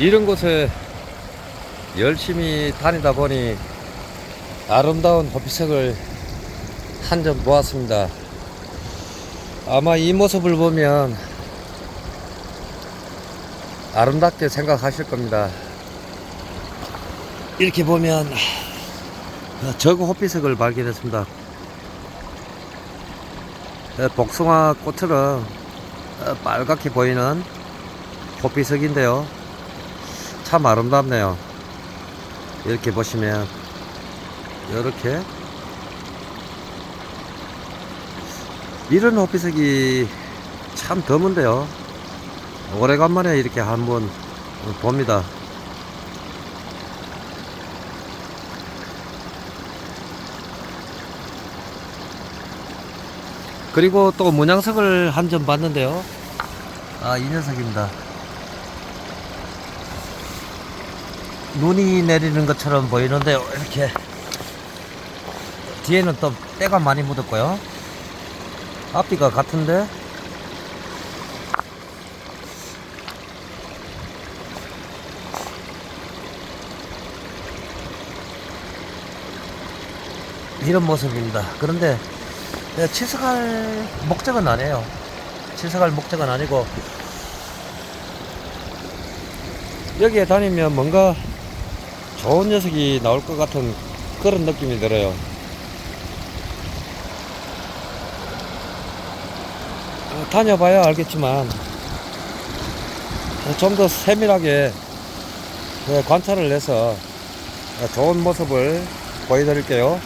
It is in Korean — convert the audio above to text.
이런 곳에 열심히 다니다 보니 아름다운 호피색을 한 점 보았습니다. 아마 이 모습을 보면 아름답게 생각하실 겁니다. 이렇게 보면 저그 호피색을 발견했습니다. 에, 복숭아 꽃처럼 어, 빨갛게 보이는 호피색인데요. 참 아름답네요. 이렇게 보시면 이렇게 이런 호피색이 참 드문데요. 오래간만에 이렇게 한번 봅니다. 그리고 또 문양석을 한 점 봤는데요. 아, 이 녀석입니다. 눈이 내리는 것처럼 보이는데요. 이렇게. 뒤에는 또 때가 많이 묻었고요. 앞뒤가 같은데. 이런 모습입니다. 그런데 네, 치석할 목적은 아니에요. 치석할 목적은 아니고 여기에 다니면 뭔가 좋은 녀석이 나올 것 같은 그런 느낌이 들어요. 어, 다녀봐야 알겠지만 좀 더 세밀하게 네, 관찰을 해서 좋은 모습을 보여드릴게요.